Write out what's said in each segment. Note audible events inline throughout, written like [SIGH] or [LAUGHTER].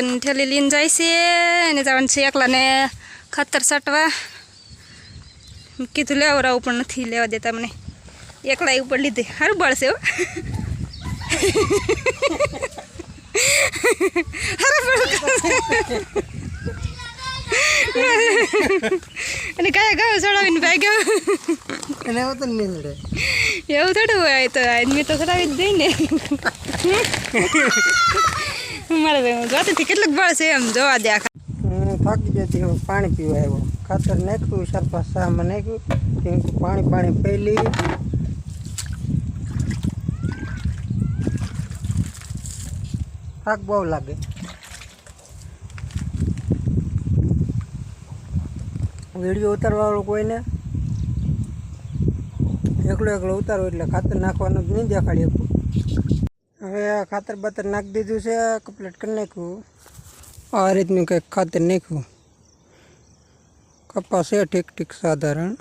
ખાતરની ઠેલી લઈને જાય છે એને જવાનું છે એકલાને ખાતર છાંટવા કીધું લેવડાવું પણ નથી લેવા દેતા મને એકલા ઉપર લીધે સારું બળશે હો અને કયા ગાવ ચડાવીને ભાઈ ગયો એને એવું તો નહીં નડે એવું થોડું હોય તો આદમી તો ખરાવી જ દઈ ને મારે જોતી કેટલું બળ છે એમ જોવા દે હું થાકી જતી હું પાણી પીવા આવ્યો. ખાતર નાખ્યું સરપા સામાં નાખ્યું કે પાણી પાણી પહેલી થાક બહુ લાગે. વીડિયો ઉતારવાળો કોઈને? એકલો એકલો ઉતારો એટલે ખાતર નાખવાનું જ નહીં દેખાડી શકું. હવે ખાતર બાતર નાખી દીધું છે કમ્પ્લીટ કરી નાખ્યું. આ રીતનું કંઈક ખાતર નાખ્યું. કપાસ છે ઠીક ઠીક સાધારણ.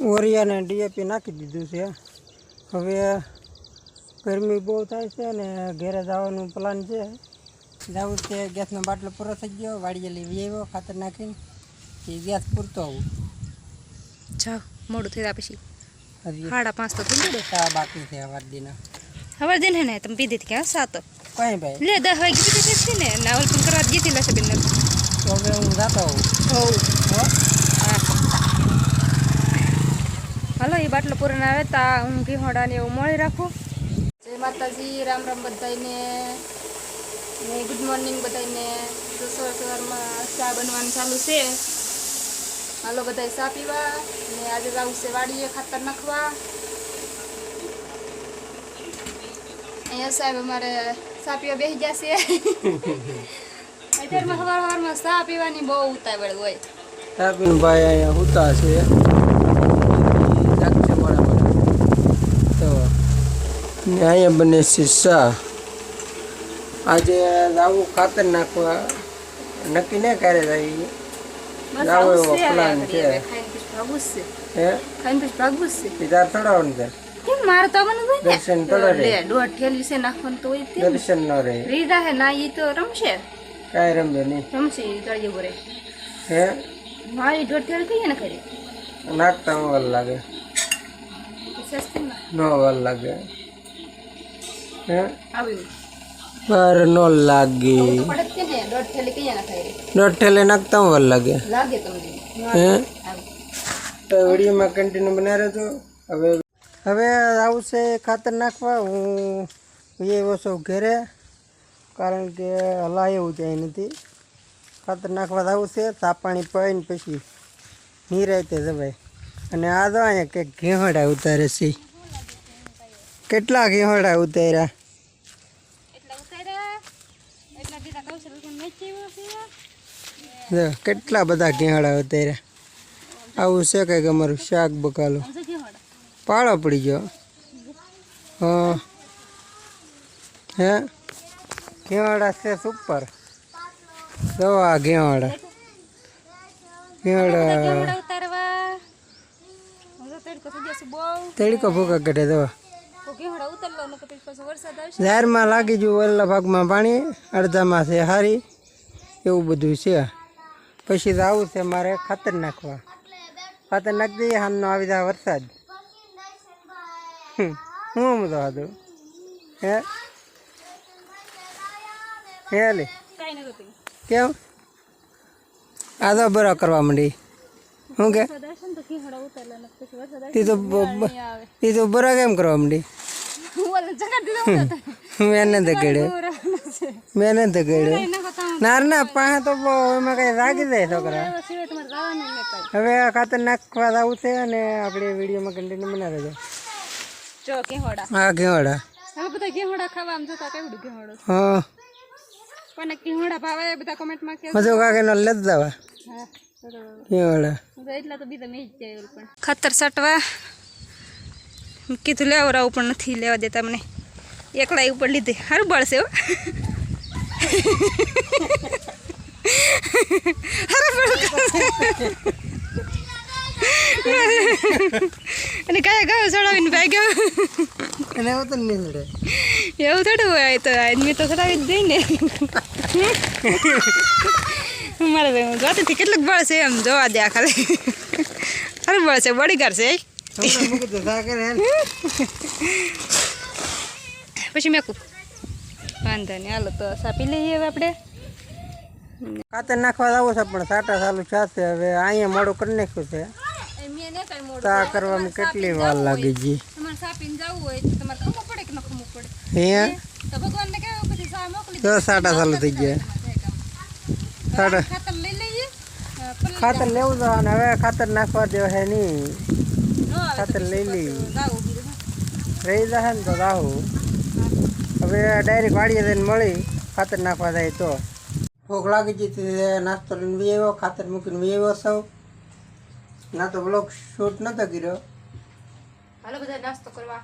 ઓરિયાને ડીએપી નાખી દીધું છે. હવે ગરમી બહુ થાય છે ને ઘેરે જવાનું પ્લાન છે. જવું છે, ગેસનો બાટલો પૂરો થઈ ગયો, વાડીએ લેવી આવ્યો, ખાતર નાખીને, એ ગેસ પૂરતો આવું. જાઓ મોડું થઈ પછી. સાડા પાંચ તો થઈ ગયું ચા બાકી છે વાડીના હવે દિન હે ને તમે પીધી હતી ક્યાં સાતો કઈ ભાઈ લે દસ વાગે પીધી છે ને નાવલ પણ કરવા ગઈ હતી લસબેન તો હવે હું જતો આવું હોવ હો હા હાલો એ બાટલો પૂરો ના આવે તા હું ઘીહોડા ને એવું મળી રાખું જય માતાજી રામ રામ બધાને ને ગુડ મોર્નિંગ બધાને તો સવાર સવારમાં ચા બનવાનું ચાલુ છે હાલો બધા ચા પીવા. ને આજે જવું છે વાડીએ ખાતર નાખવા. અહીંયા સાહેબ અમારે ચા પીવા બેસી જશે [LAUGHS] અત્યારમાં સવાર સવારમાં સા પીવાની બહુ ઉતાવળ હોય. તાપીન ભાઈ અહીંયા છે. બરાબર તો ને અહીંયા બને છે ચા. આજે આવું ખાતર નાખવા. નક્કી ના ક્યારે જાવો એવો આગળ છે. હે? ખાઈને પછી ભાગવું છે. પિતા થોડા છે. કેમ મારે તો આવવાનું હોય દર્શન થોડા રે દોઢ ઠેલી છે નાખવાનું તો હોય દર્શન ન રહે. રીડા હે ના ઈ તો રમશે. કાંઈ રમે નહીં. રમશે ઈ તળિયે બોરે હે? મારી દોઢ ઠેલી કહીએ ને ખરી. નાખતા વલ લાગે. ન વલ લાગે. હે? આવ્યું પર નો લાગે. દોઢ ઠેલે નાખતા હું લાગે. લાગે હે. તો વિડીયોમાં કન્ટિન્યુ બના રહેજો. હવે હવે આવશે ખાતર નાખવા. હું એ ઓછો ઘેરે કારણ કે હલાય એવું જાય નથી. ખાતર નાખવા આવશે ચા પાણી પીને પછી નિરાયતે જવાય. અને આ તો અહીંયા કંઈક ઘેહોડા ઉતારે છે. કેટલા ઘેહોડા ઉતાર્યા એટલા ઉતાર્યા એટલા દીધા કૌશલ પણ વેચી છે જો કેટલા બધા ઘેહોડા અત્યારે આવું છે કંઈક અમારું શાક બકાલું. પાળો પડી ગયો. હા. હે? ઘેવાડા છે સુપર. દવા કેવડા હું તડકો ભૂકા કાઢે દવા કેવડા ઝારમાં લાગી ગયું ઓલા ભાગમાં પાણી, અડધામાં છે હારી, એવું બધું છે. પછી જવું છે મારે ખાતર નાખવા. ખાતર નાખી દઈએ હાલનો આવી જાય વરસાદ. હું આમ તો હતું હે? હે લે. કેમ? આ તો બરો કરવા માંડી. શું કે? તી તો તે બરો કેમ કરવા માંડી? મેં નથી મેં નથી ના ના પાસે તો એમાં કઈ લાગી જાય છોકરા. હવે આ ખાતર નાખવા આવું છે અને આપણે વિડીયોમાં કન્ટિન્યુ બનાવી દેજો. જો કેવડા હા ઘેવાડા હવે બધા કેવડા ખાવા આમ જોતા કેવડું કેવડું હા. કોને કેવડા ભાવે બધા કોમેન્ટમાં કે મજો કાકેનો લેત દવા હા બરોબર. એટલા તો બીજા મેં જ જાય પણ. ખાતર છાંટવા કીધું લેવરાવું પણ નથી લેવા દેતા મને. એકલા ઉપર લીધે. સારું બળશે હો. અને કયા ગયો ચડાવીને ભાઈ ગયો અને એવું તો નહીં ચડે. એવું થોડું હોય તો આદમી તો ચડાવી જ દઈ ને. મારે ભાઈ હું જોતી હતી કેટલુંક બળ છે એમ જોવા દે આખા ખાલી. ખરું બળ છે બળી કરશે. પછી મેકું. વાંધો નહીં. હાલો તો સાપી લઈએ હવે આપણે? ખાતર નાખવા આવો છે પણ સાટા સાલું છે હવે અહીંયા મોડું કરી નાખ્યું છે. તો કરવામાં કેટલી વાર લાગી હે? તો સાટા સાલું થઈ ગયા. ખાતર લેવું તો અને હવે ખાતર નાખવા દેવા છે નહીં. ખાતર લઈ લઈ? રહી જશે ને તો રાહું. ડાયરેક્ટ વાડીએ જઈને મળી ખાતર નાખવા જાય તો. ભૂખ લાગી જતી તે નાસ્તો લઈને વી આવ્યો ખાતર મૂકીને વી આવ્યો સૌ. ના તો બ્લોગ શૂટ નતો કર્યો. હાલો બધા નાસ્તો કરવા.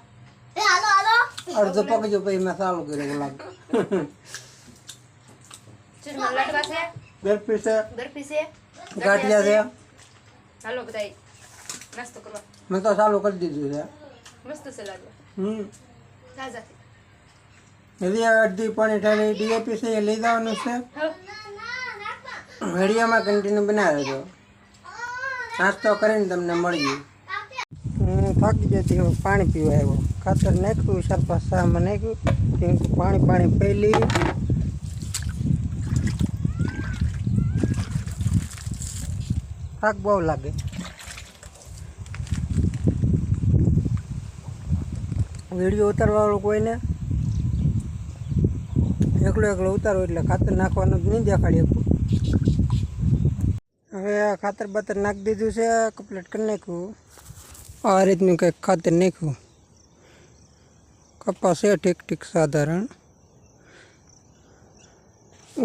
અડધો પકજો પછી મેં ચાલુ કર્યો બ્લોગ ચૂરમા લાડવા છે? બેરપી છે. બરફી છે? ગાંઠિયા છે. હાલો બધા નાસ્તો કરવા. મેં તો ચાલુ કરી દીધું છે. મસ્ત છે લાડવા. હમ. તાજા. હજી અડધી પાણી ઠાણી ડીએપી છે, એ લઈ જવાનું છે. હા ઘડિયામાં કન્ટિન્યુ બનાવ્યો હતો નાસ્તો કરીને તમને મળીએ. હું થાકી જતી હવે પાણી પીવા આવ્યો. ખાતર નાખ્યું સરપા શામાં નાખ્યું કેમ કે પાણી પાણી પહેલી થાક બહુ લાગે. વીડિયો ઉતારવાવાળું કોઈને? એકલો એકલો ઉતારો એટલે ખાતર નાખવાનું નહીં દેખાડી આપું હવે ખાતર બાતર નાખી દીધું છે કમ્પ્લીટ કરી નાખ્યું. આ રીતનું કંઈક ખાતર નાખ્યું. કપાસ ઠીક ઠીક સાધારણ.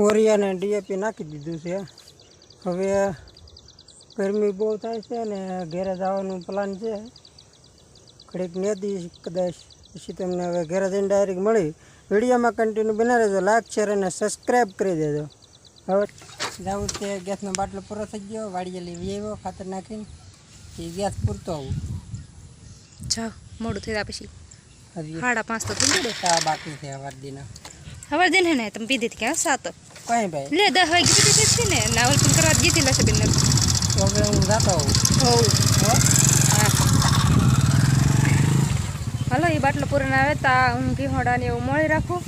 ઓરિયાને ડીએપી નાખી દીધું છે. હવે ગરમી બહુ થાય છે ને ઘેરે જવાનું પ્લાન છે. ઘડીક નેદી કદાચ પછી તમને હવે ઘેરે જઈને ડાયરેક્ટ મળી. વિડીયોમાં કન્ટિન્યુ બના રહેજો. લાઈક શેર અને સબસ્ક્રાઈબ કરી દેજો. હવે જાવું તે ગેસનો બાટલો પૂરો થઈ ગયો. વાડીએ લેવી આવ્યો ખાતર નાખીને. એ ગેસ પૂરતો આવું. જાઓ મોડું થઈ ગયા પછી. સાડા પાંચ તો થઈ ગયું. બાકી છે હવારદીના હવે દિન હે ને તમે પીધી હતી ક્યાં સાત. કઈ ભાઈ. લે દસ વાગે પીધી હતી ને નાવલ પણ કરવા ગઈ હતી. લસબીન તો હવે હું જાતો આવું. હોવ હો હા હાલો એ બાટલો પૂરો ના આવે તા હું ઘી હોડા ને એવું મળી રાખું.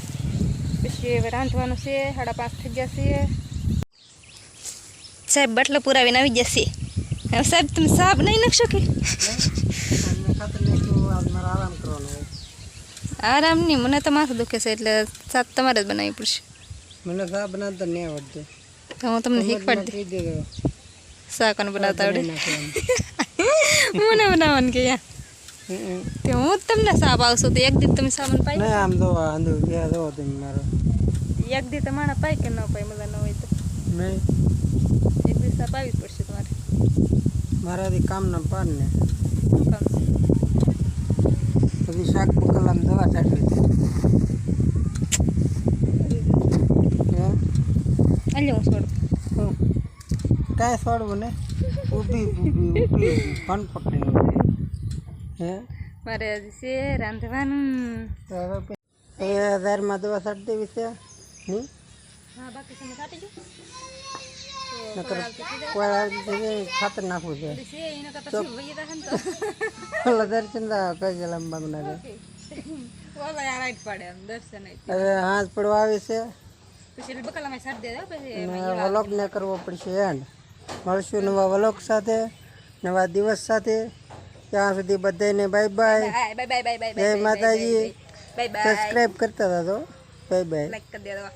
પછી હવે રાંધવાનું છે સાડા પાંચ થઈ ગયા છે. સાહેબ બાટલો પુરાવીને આવી જશે હવે સાહેબ તમે સાહેબ નહીં નાખશો કે? આરામ નહીં મને તો માથું દુખે છે એટલે સાત તમારે જ બનાવવી પડશે. મને ચા બનાવતા નહીં આવડતું. તો હું તમને શીખવાડી દઉં શાકને બનાવતા આવડે. મને [LAUGHS] બનાવવાનું કે યા. તે હું તમને સાપ આવશું તો એક દી તમે સાબન પાઈ ના આમ તો આંધો કે જો તમે મારો. એક દી તમારે પાઈ કે ન પાઈ મજા ન હોય તો. નહીં. એક દી સાપ આવી જ પડશે તમારે. મારાથી કામ ન પાડ ને. પછી શાક બકલામ દવા છાંટવી હતી હે? છોડું. હું કાંઈ છોડવું ને ઊભી ઊભી ઊભી ફોન પકડીને ઊભી હે? મારે હજી છે રાંધવાનું. હવે હજારમાં દવા સાટ દેવી છે? નહીં હા બાકી તમે કાપી જો ખાતર નાખવું છે. દર્શન કઈ દર્શન હવે હાથ પડવા આવે છે. વલોગને કરવો પડશે એન્ડ મળશું નવા વલોગ સાથે નવા દિવસ સાથે. ત્યાં સુધી બધાને bye bye bye bye bye bye માતાજી. બાય બાય સબસ્ક્રાઈબ કરતા હતા તો બાય બાય લાઈક કરી દેવા